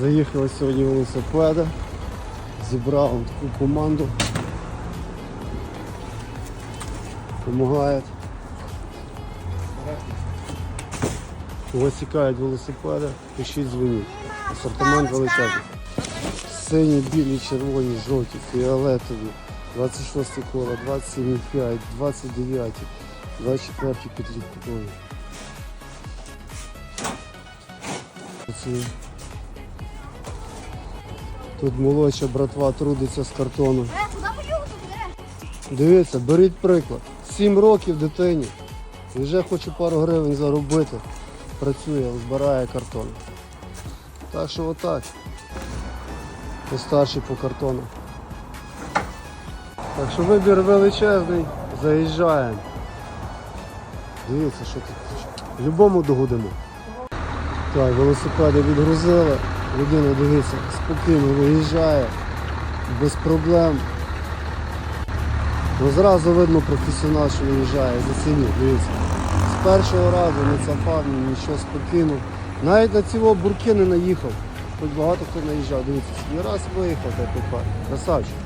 Заїхали сьогодні велосипеди. Зібрав таку команду. Помагають. Кого цікавить велосипеди, пишіть дзвоніть. Асортимент величезний. Сині, білі, червоні, жовті, фіолетові, 26 кола, 27,5, 29, 24 підліткові. Оці. Тут молодша братва трудиться з картону. Е? Дивіться, беріть приклад. 7 років дитині. І вже хоче пару гривень заробити. Працює, збирає картон. Так що отак. Постарший по картону. Так що вибір величезний, заїжджаємо. Дивіться, що тут. Любому догодимо. Так, велосипеди відгрузили. Людина, дивіться, спокійно виїжджає, без проблем. Ну зразу видно професіонал, що виїжджає, зацінив, дивіться. З першого разу не цапав, ні нічого спокійно. Навіть на цього бурки не наїхав. Хоч багато хто наїжджав, дивіться, собі раз виїхав, так Красавчик.